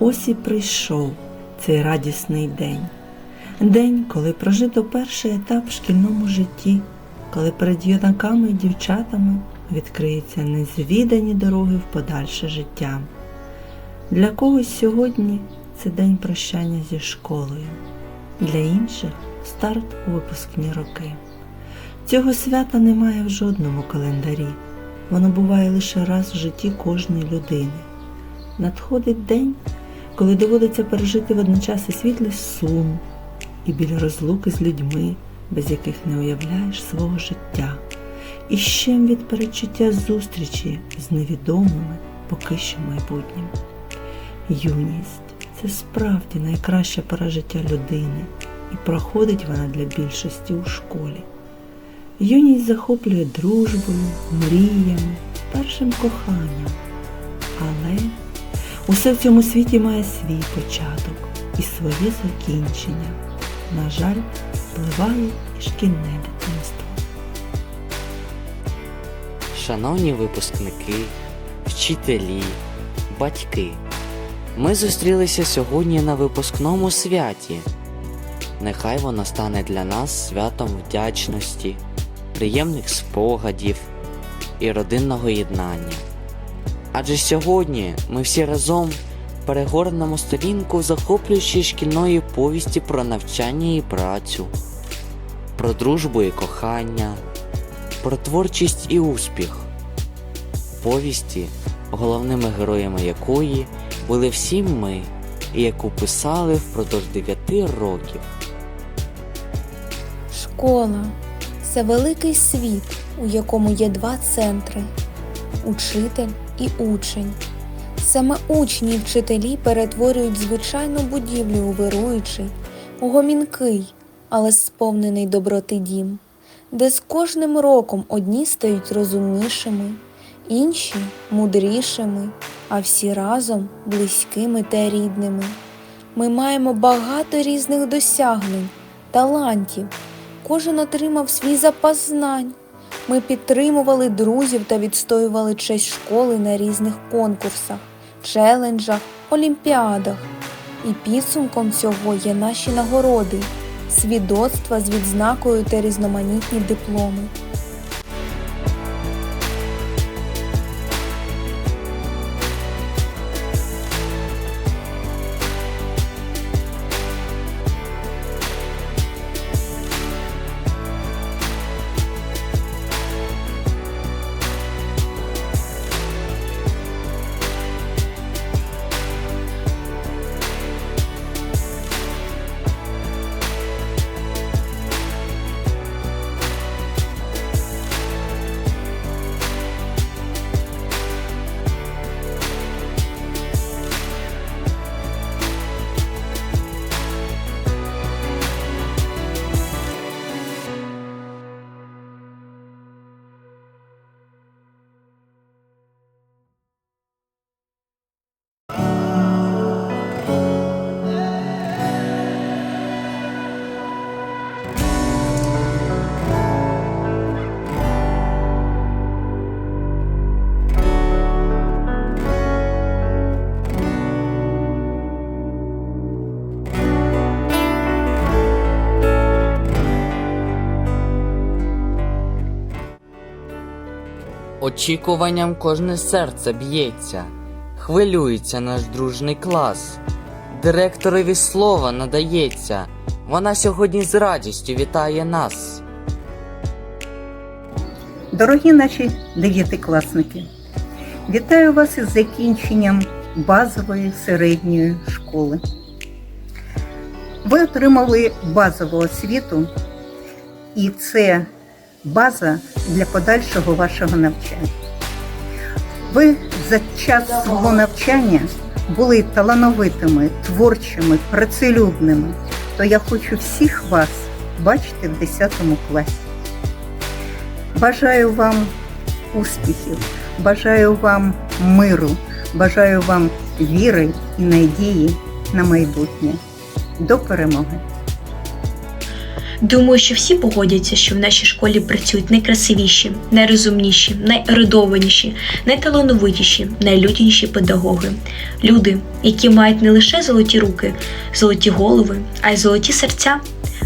Ось і прийшов цей радісний день. День, коли прожито перший етап в шкільному житті, коли перед юнаками і дівчатами відкриються незвідані дороги в подальше життя. Для когось сьогодні це день прощання зі школою, для інших старт у випускні роки. Цього свята немає в жодному календарі. Воно буває лише раз в житті кожної людини. Надходить день, коли доводиться пережити водночас і світлий сум, і біль розлуки з людьми, без яких не уявляєш свого життя, і ще від перечуття зустрічі з невідомими поки що майбутнім. Юність це справді найкраща пора життя людини, і проходить вона для більшості у школі. Юність захоплює дружбою, мріями, першим коханням. Але усе в цьому світі має свій початок і своє закінчення. На жаль, впливає і шкільне дитинство. Шановні випускники, вчителі, батьки, ми зустрілися сьогодні на випускному святі. Нехай воно стане для нас святом вдячності, приємних спогадів і родинного єднання. Адже сьогодні ми всі разом перегорнемо сторінку захоплюючої шкільної повісті про навчання і працю, про дружбу і кохання, про творчість і успіх. Повісті, головними героями якої були всі ми, і яку писали впродовж дев'яти років. Школа це великий світ, у якому є два центри учитель і учень. Саме учні і вчителі перетворюють звичайну будівлю у вируючий, гомінкий, але сповнений доброти дім, де з кожним роком одні стають розумнішими, інші мудрішими, а всі разом близькими та рідними. Ми маємо багато різних досягнень, талантів. Кожен отримав свій запас знань. Ми підтримували друзів та відстоювали честь школи на різних конкурсах, челенджах, олімпіадах. І підсумком цього є наші нагороди, свідоцтва з відзнакою та різноманітні дипломи. Очікуванням кожне серце б'ється, хвилюється наш дружний клас. Директорові слово надається, вона сьогодні з радістю вітає нас. Дорогі наші дев'ятикласники, вітаю вас із закінченням базової середньої школи. Ви отримали базову освіту, і це база для подальшого вашого навчання. Ви за час свого навчання були талановитими, творчими, працелюбними, то я хочу всіх вас бачити в 10 класі. Бажаю вам успіхів, бажаю вам миру, бажаю вам віри і надії на майбутнє. До перемоги! Думаю, що всі погодяться, що в нашій школі працюють найкрасивіші, найрозумніші, найерудованіші, найталановитіші, найлюдніші педагоги. Люди, які мають не лише золоті руки, золоті голови, а й золоті серця.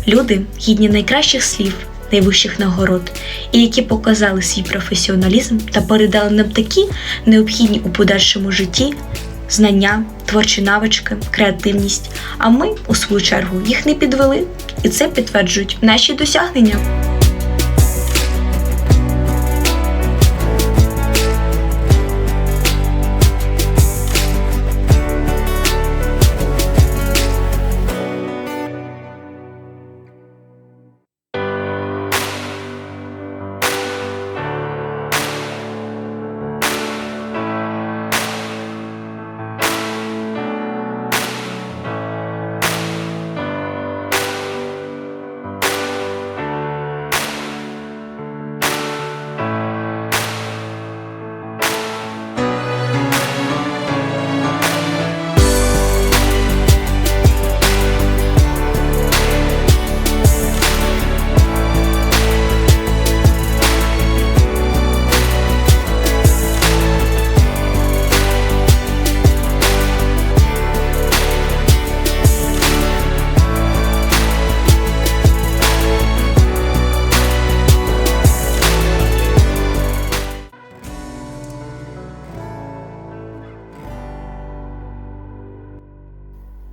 Люди, гідні найкращих слів, найвищих нагород, і які показали свій професіоналізм та передали нам такі необхідні у подальшому житті знання, творчі навички, креативність. А ми, у свою чергу, їх не підвели, і це підтверджують наші досягнення.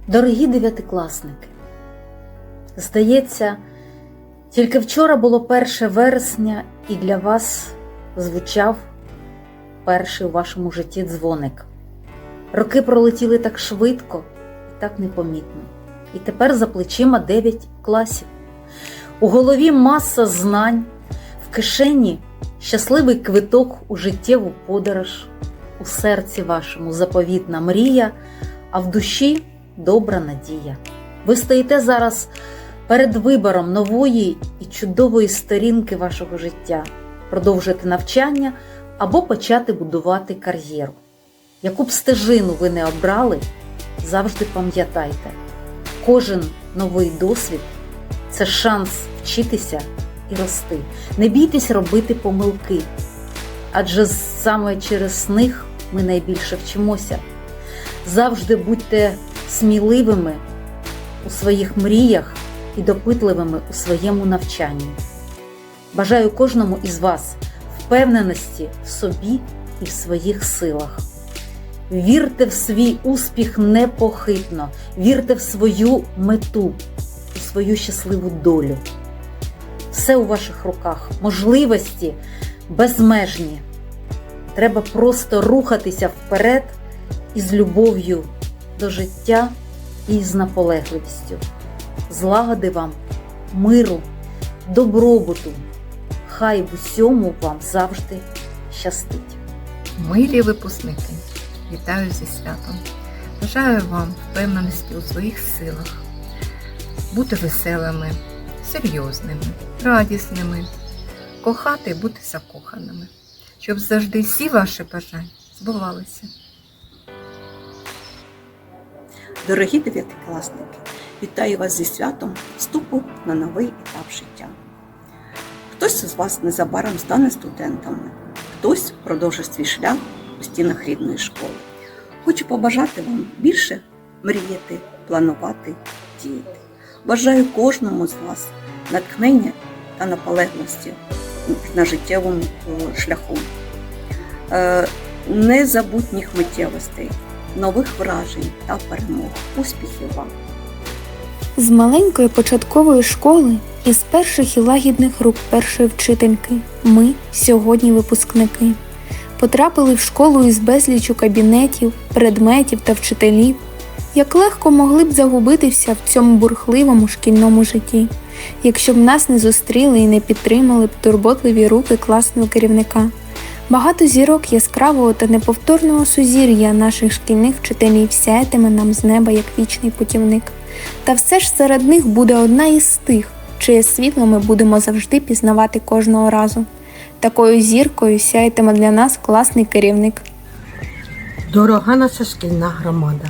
Дорогі дев'ятикласники, здається, тільки вчора було 1 вересня, і для вас звучав перший у вашому житті дзвоник. Роки пролетіли так швидко і так непомітно. І тепер за плечима 9 класів. У голові маса знань, в кишені щасливий квиток у життєву подорож, у серці вашому заповітна мрія, а в душі добра надія. Ви стоїте зараз перед вибором нової і чудової сторінки вашого життя, продовжити навчання або почати будувати кар'єру. Яку б стежину ви не обрали, завжди пам'ятайте, кожен новий досвід це шанс вчитися і рости. Не бійтесь робити помилки, адже саме через них ми найбільше вчимося. Завжди будьте сміливими у своїх мріях і допитливими у своєму навчанні. Бажаю кожному із вас впевненості в собі і в своїх силах. Вірте в свій успіх непохитно, вірте в свою мету, у свою щасливу долю. Все у ваших руках, можливості безмежні. Треба просто рухатися вперед із любов'ю до життя і з наполегливістю. Злагоди вам, миру, добробуту. Хай в усьому вам завжди щастить. Милі випускники, вітаю зі святом. Бажаю вам впевненості у своїх силах, бути веселими, серйозними, радісними, кохати бути закоханими, щоб завжди всі ваші бажання збувалися. Дорогі дев'ятикласники, вітаю вас зі святом вступу на новий етап життя. Хтось з вас незабаром стане студентами, хтось продовжить свій шлях у стінах рідної школи. Хочу побажати вам більше мріяти, планувати, діяти. Бажаю кожному з вас натхнення та наполегливості на життєвому шляху, Е, незабутніх миттєвостей, нових вражень та перемог. Успіхів вам! З маленької початкової школи із перших і лагідних рук першої вчительки ми, сьогодні випускники, потрапили в школу із безлічу кабінетів, предметів та вчителів, як легко могли б загубитися в цьому бурхливому шкільному житті, якщо б нас не зустріли і не підтримали б турботливі руки класного керівника. Багато зірок яскравого та неповторного сузір'я наших шкільних вчителів сяятиме нам з неба як вічний путівник. Та все ж серед них буде одна із тих, чиє світло ми будемо завжди пізнавати кожного разу. Такою зіркою сяятиме для нас класний керівник. Дорога наша шкільна громада.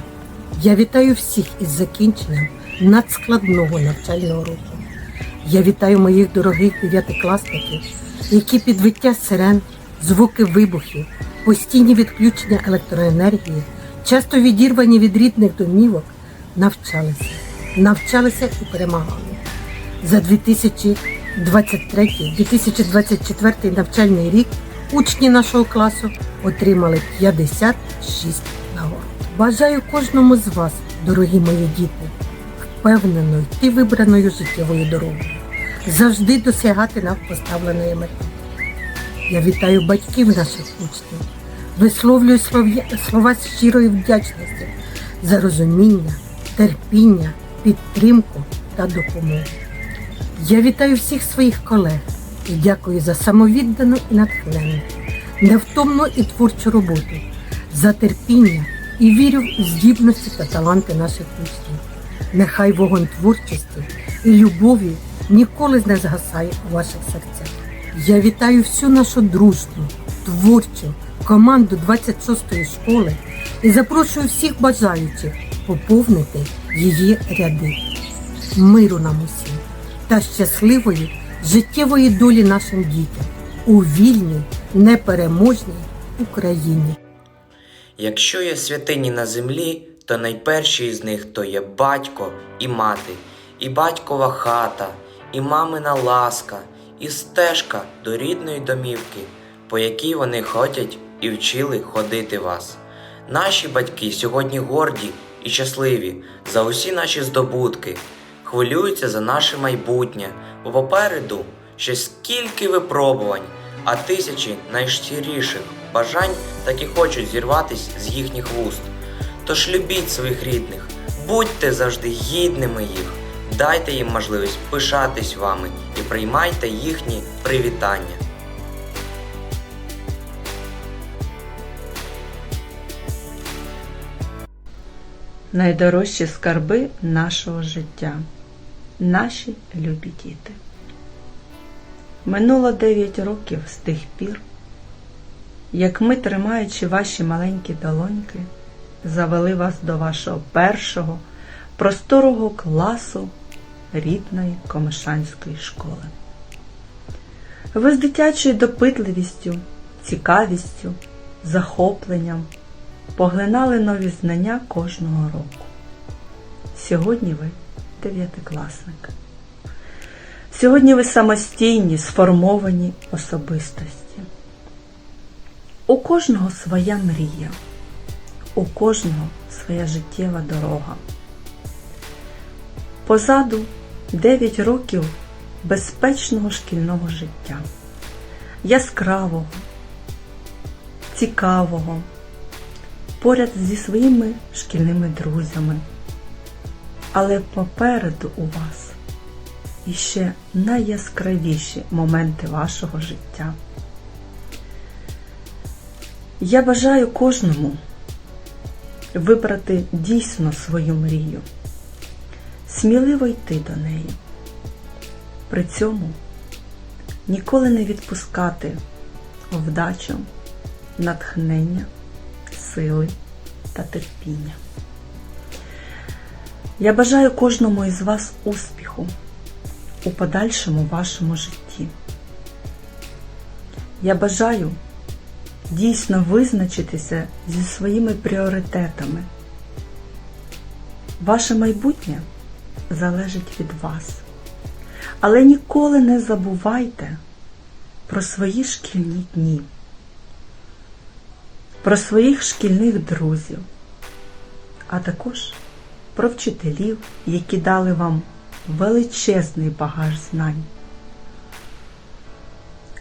Я вітаю всіх із закінченням надскладного навчального року. Я вітаю моїх дорогих дев'ятикласників, які під виття сирен, звуки вибухів, постійні відключення електроенергії, часто відірвані від рідних домівок, навчалися, навчалися і перемагали. За 2023-2024 навчальний рік учні нашого класу отримали 56 нагород. Бажаю кожному з вас, дорогі мої діти, впевнено йти вибраною життєвою дорогою, завжди досягати нам поставленої мети. Я вітаю батьків наших учнів, висловлюю слова щирої вдячності за розуміння, терпіння, підтримку та допомогу. Я вітаю всіх своїх колег і дякую за самовіддану і натхненну, невтомну і творчу роботу, за терпіння і вірю в здібності та таланти наших учнів. Нехай вогонь творчості і любові ніколи не згасає у ваших серцях. Я вітаю всю нашу дружну, творчу команду 26-ї школи і запрошую всіх бажаючих поповнити її ряди. Миру нам усім та щасливої життєвої долі нашим дітям у вільній, непереможній Україні. Якщо є святині на землі, то найперші із них то є батько і мати, і батькова хата, і мамина ласка, і стежка до рідної домівки, по якій вони ходять і вчили ходити вас. Наші батьки сьогодні горді і щасливі за усі наші здобутки, хвилюються за наше майбутнє, бо попереду ще скільки випробувань, а тисячі найщиріших бажань так і хочуть зірватись з їхніх вуст. Тож любіть своїх рідних, будьте завжди гідними їх, дайте їм можливість пишатись вами і приймайте їхні привітання. найдорожчі скарби нашого життя, наші любі діти. Минуло 9 років з тих пір, як ми, тримаючи ваші маленькі долоньки, завели вас до вашого першого просторого класу рідної комишанської школи. Ви з дитячою допитливістю, цікавістю, захопленням поглинали нові знання кожного року. Сьогодні ви дев'ятикласник. Сьогодні ви самостійні, сформовані особистості. У кожного своя мрія, у кожного своя життєва дорога. Позаду 9 років безпечного шкільного життя, яскравого, цікавого, поряд зі своїми шкільними друзями. Але попереду у вас іще найяскравіші моменти вашого життя. Я бажаю кожному вибрати дійсно свою мрію, сміливо йти до неї. При цьому ніколи не відпускати вдачу, натхнення, сили та терпіння. Я бажаю кожному із вас успіху у подальшому вашому житті. Я бажаю дійсно визначитися зі своїми пріоритетами. Ваше майбутнє залежить від вас. Але ніколи не забувайте про свої шкільні дні, про своїх шкільних друзів, а також про вчителів, які дали вам величезний багаж знань.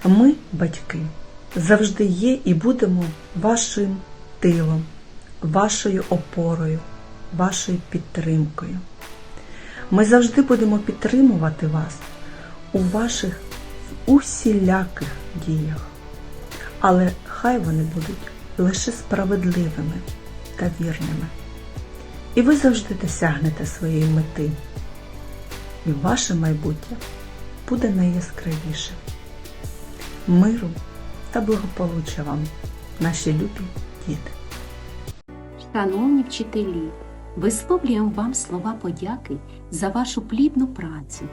Ми, батьки, завжди є і будемо вашим тилом, вашою опорою, вашою підтримкою. Ми завжди будемо підтримувати вас у ваших усіляких діях, але хай вони будуть лише справедливими та вірними. І ви завжди досягнете своєї мети, і ваше майбутнє буде найяскравіше. Миру та благополуччя вам, наші любі діти! Шановні вчителі, висловлюємо вам слова подяки за вашу плідну працю,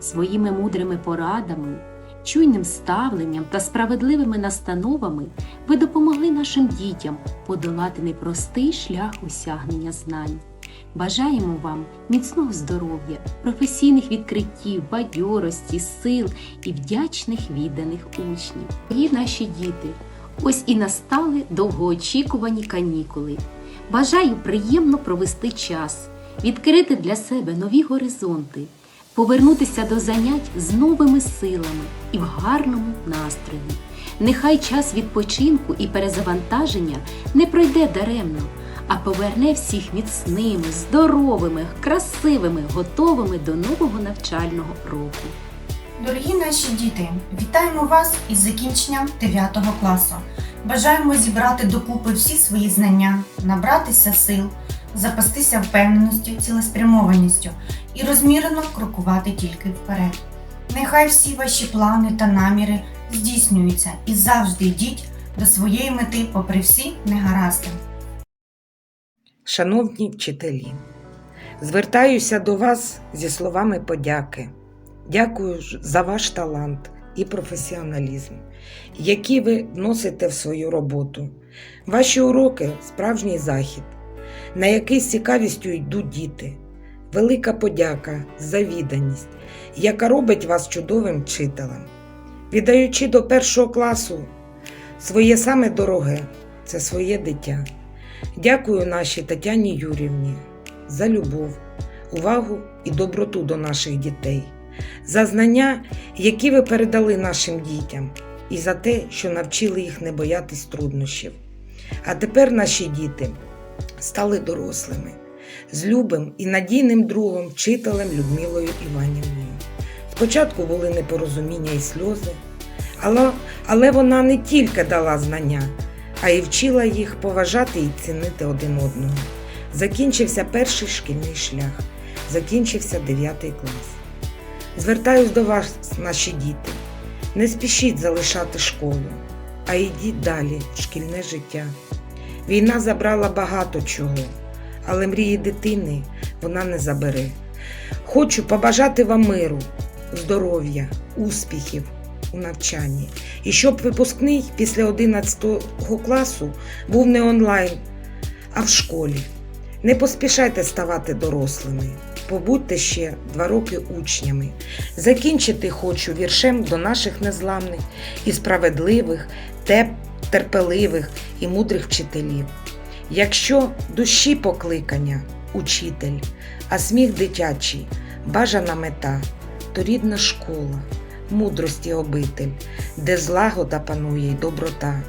Своїми мудрими порадами, чуйним ставленням та справедливими настановами ви допомогли нашим дітям подолати непростий шлях осягнення знань. Бажаємо вам міцного здоров'я, професійних відкриттів, бадьорості, сил і вдячних відданих учнів. Дорогі наші діти, ось і настали довгоочікувані канікули. Бажаю приємно провести час, відкрити для себе нові горизонти, повернутися до занять з новими силами і в гарному настрої. Нехай час відпочинку і перезавантаження не пройде даремно, а поверне всіх міцними, здоровими, красивими, готовими до нового навчального року. Дорогі наші діти, вітаємо вас із закінченням 9 класу. Бажаємо зібрати докупи всі свої знання, набратися сил, запастися впевненістю, цілеспрямованістю і розмірено крокувати тільки вперед. Нехай всі ваші плани та наміри здійснюються і завжди йдіть до своєї мети попри всі негаразди. Шановні вчителі, звертаюся до вас зі словами подяки. Дякую за ваш талант і професіоналізм, які ви вносите в свою роботу. Ваші уроки справжній захід, на який з цікавістю йдуть діти. Велика подяка за відданість, яка робить вас чудовим вчителем. Віддаючи до першого класу своє саме дороге це своє дитя. Дякую нашій Тетяні Юрівні за любов, увагу і доброту до наших дітей, за знання, які ви передали нашим дітям, і за те, що навчили їх не боятись труднощів. А тепер наші діти стали дорослими, з любим і надійним другом, вчителем Людмилою Іванівною. Спочатку були непорозуміння і сльози, але, але вона не тільки дала знання, а й вчила їх поважати і цінити один одного. Закінчився перший шкільний шлях, закінчився 9 клас. Звертаюсь до вас, наші діти. Не спішіть залишати школу, а йдіть далі в шкільне життя. Війна забрала багато чого, але мрії дитини вона не забере. Хочу побажати вам миру, здоров'я, успіхів у навчанні. І щоб випускний після 11 класу був не онлайн, а в школі. Не поспішайте ставати дорослими. Побудьте ще два роки учнями. Закінчити хочу віршем до наших незламних і справедливих, теп, терпеливих і мудрих вчителів. Якщо душі покликання, учитель, а сміх дитячий, бажана мета, то рідна школа, мудрості обитель, де злагода панує й доброта.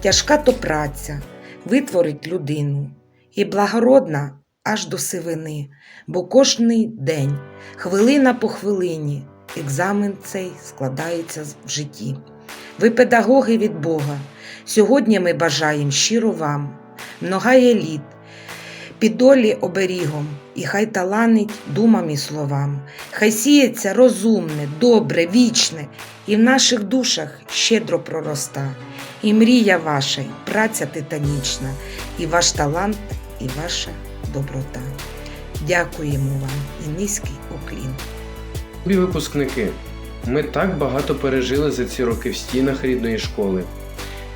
Тяжка то праця витворить людину, і благородна аж до сивини, бо кожний день, хвилина по хвилині, екзамен цей складається в житті. Ви педагоги від Бога. Сьогодні ми бажаємо щиро вам, многає літ, підолі оберігом, і хай таланить думам і словам, хай сіється розумне, добре, вічне, і в наших душах щедро пророста. І мрія ваша, й праця титанічна, і ваш талант, і ваша доброта. Дякуємо вам і низький уклін. Любі випускники, ми так багато пережили за ці роки в стінах рідної школи.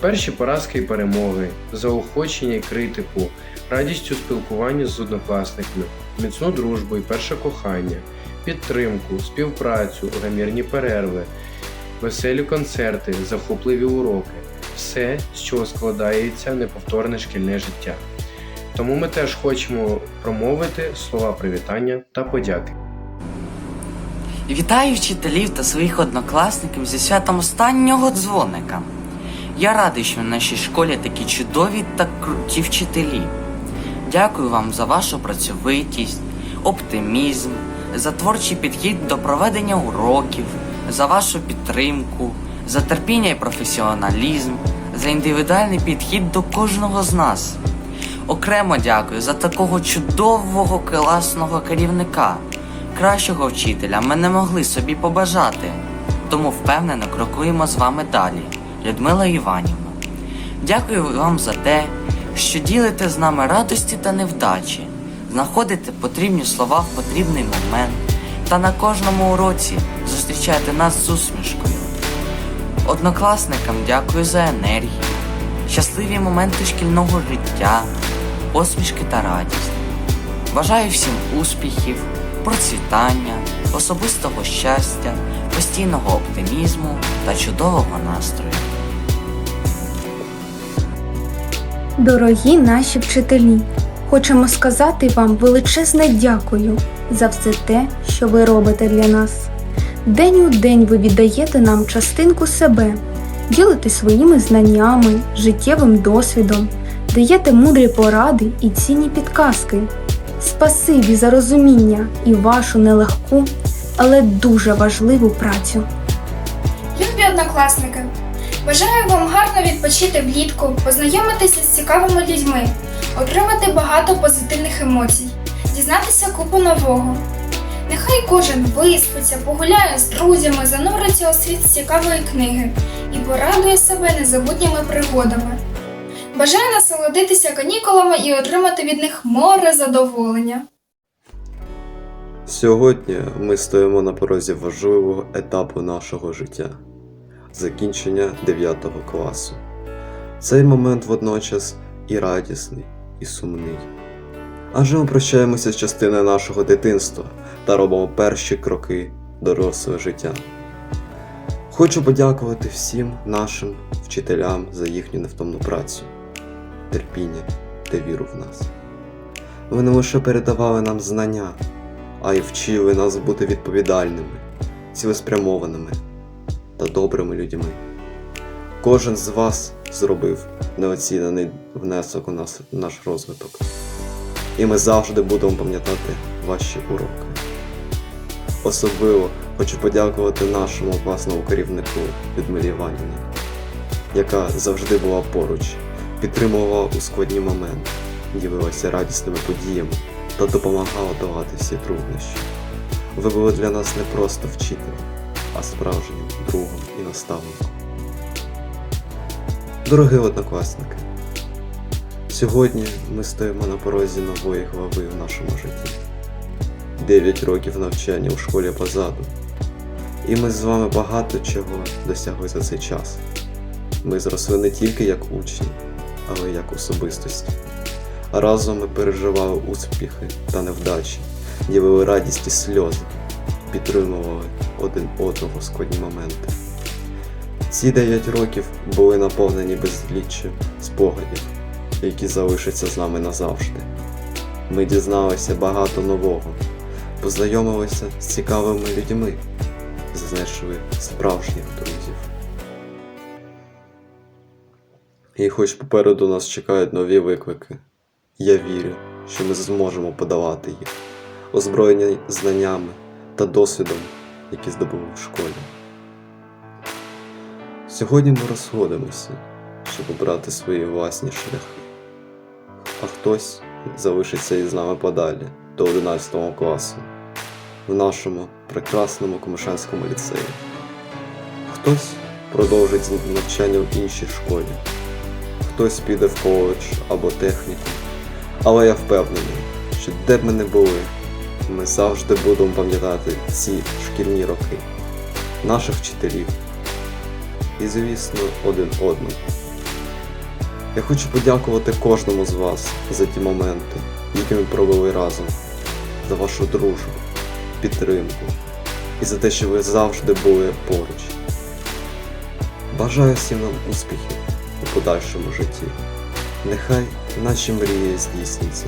Перші поразки і перемоги, заохочення і критику, радістю спілкування з однокласниками, міцну дружбу і перше кохання, підтримку, співпрацю, гамірні перерви, веселі концерти, захопливі уроки все, з чого складається неповторне шкільне життя. Тому ми теж хочемо промовити слова привітання та подяки. Вітаю вчителів та своїх однокласників зі святом останнього дзвоника. Я радий, що в нашій школі такі чудові та круті вчителі. Дякую вам за вашу працьовитість, оптимізм, за творчий підхід до проведення уроків, за вашу підтримку, за терпіння і професіоналізм, за індивідуальний підхід до кожного з нас. Окремо дякую за такого чудового класного керівника. Кращого вчителя ми не могли собі побажати, тому впевнено крокуємо з вами далі, Людмила Іванівна. Дякую вам за те, що ділите з нами радості та невдачі, знаходите потрібні слова в потрібний момент, та на кожному уроці зустрічаєте нас з усмішкою. Однокласникам дякую за енергію, щасливі моменти шкільного життя, посмішки та радість. Бажаю всім успіхів, процвітання, особистого щастя, постійного оптимізму та чудового настрою. Дорогі наші вчителі, хочемо сказати вам величезне дякую за все те, що ви робите для нас. День у день ви віддаєте нам частинку себе, ділитесь своїми знаннями, життєвим досвідом, даєте мудрі поради і цінні підказки. Спасибі за розуміння і вашу нелегку, але дуже важливу працю. Любі однокласники! Бажаю вам гарно відпочити влітку, познайомитися з цікавими людьми, отримати багато позитивних емоцій, дізнатися купу нового. Нехай кожен виспиться, погуляє з друзями, зануриться у світ з цікавої книги і порадує себе незабутніми пригодами. Бажаю насолодитися канікулами і отримати від них море задоволення. Сьогодні ми стоїмо на порозі важливого етапу нашого життя закінчення 9 класу. Цей момент водночас і радісний, і сумний. Адже ми прощаємося з частиною нашого дитинства та робимо перші кроки дорослого життя. Хочу подякувати всім нашим вчителям за їхню невтомну працю, терпіння та віру в нас. Ви не лише передавали нам знання, а й вчили нас бути відповідальними, цілеспрямованими та добрими людьми. Кожен з вас зробив неоцінений внесок у нас, наш розвиток. І ми завжди будемо пам'ятати ваші уроки. Особливо хочу подякувати нашому класному керівнику Людмилі Іванівні, яка завжди була поруч, підтримувала у складні моменти, ділилася радісними подіями та допомагала долати всі труднощі. Ви були для нас не просто вчителем, а справжнім другом і наставником. Дорогі однокласники, сьогодні ми стоїмо на порозі нової глави в нашому житті. Дев'ять років навчання у школі позаду. І ми з вами багато чого досягли за цей час. Ми зросли не тільки як учні, але як особистості. Разом ми переживали успіхи та невдачі, ділили радість і сльози, підтримували один одного складні моменти. Ці 9 років були наповнені безліччям спогадів, які залишаться з нами назавжди. Ми дізналися багато нового, познайомилися з цікавими людьми, знайшли справжніх друзів. І хоч попереду нас чекають нові виклики, я вірю, що ми зможемо подавати їх, озброєні знаннями та досвідом, які здобули в школі. Сьогодні ми розходимося, щоб обрати свої власні шляхи, а хтось залишиться із нами подалі до 11 класу в нашому прекрасному Комишанському ліцеї. Хтось продовжить навчання в іншій школі, хтось піде в коледж або техніку. Але я впевнений, що де б ми не були, ми завжди будемо пам'ятати ці шкільні роки, наших вчителів і, звісно, один одному. Я хочу подякувати кожному з вас за ті моменти, які ми провели разом, за вашу дружбу, підтримку і за те, що ви завжди були поруч. Бажаю всім нам успіхів подальшому житті. Нехай наші мрії здійсняться.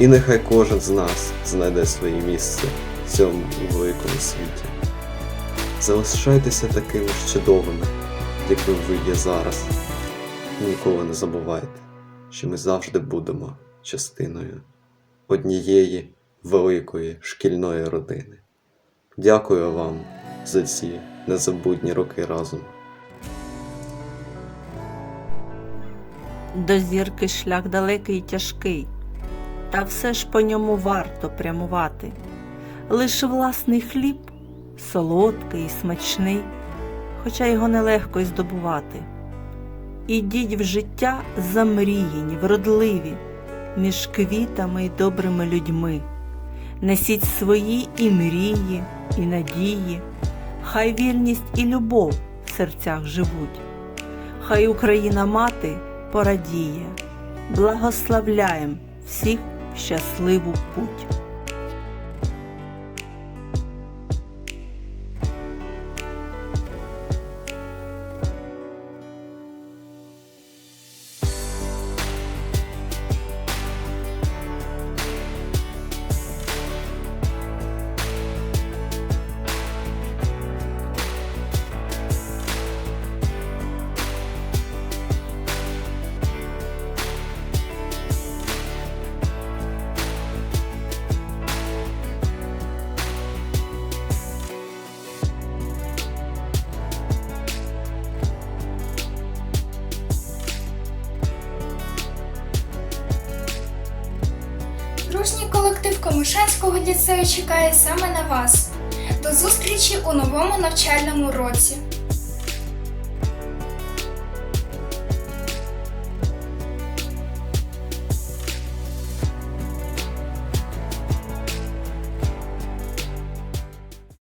І нехай кожен з нас знайде своє місце в цьому великому світі. Залишайтеся такими ж чудовими, якими ви є зараз. І ніколи не забувайте, що ми завжди будемо частиною однієї великої шкільної родини. Дякую вам за ці незабутні роки разом. До зірки шлях далекий і тяжкий, та все ж по ньому варто прямувати. Лиш власний хліб солодкий і смачний, хоча його нелегко й здобувати. Ідіть в життя замріяні, вродливі, між квітами й добрими людьми. Несіть свої і мрії, і надії, хай вірність і любов в серцях живуть, хай Україна мати порадіє, благословляєм всіх щасливу путь. Ліцею чекає саме на вас. До зустрічі у новому навчальному році.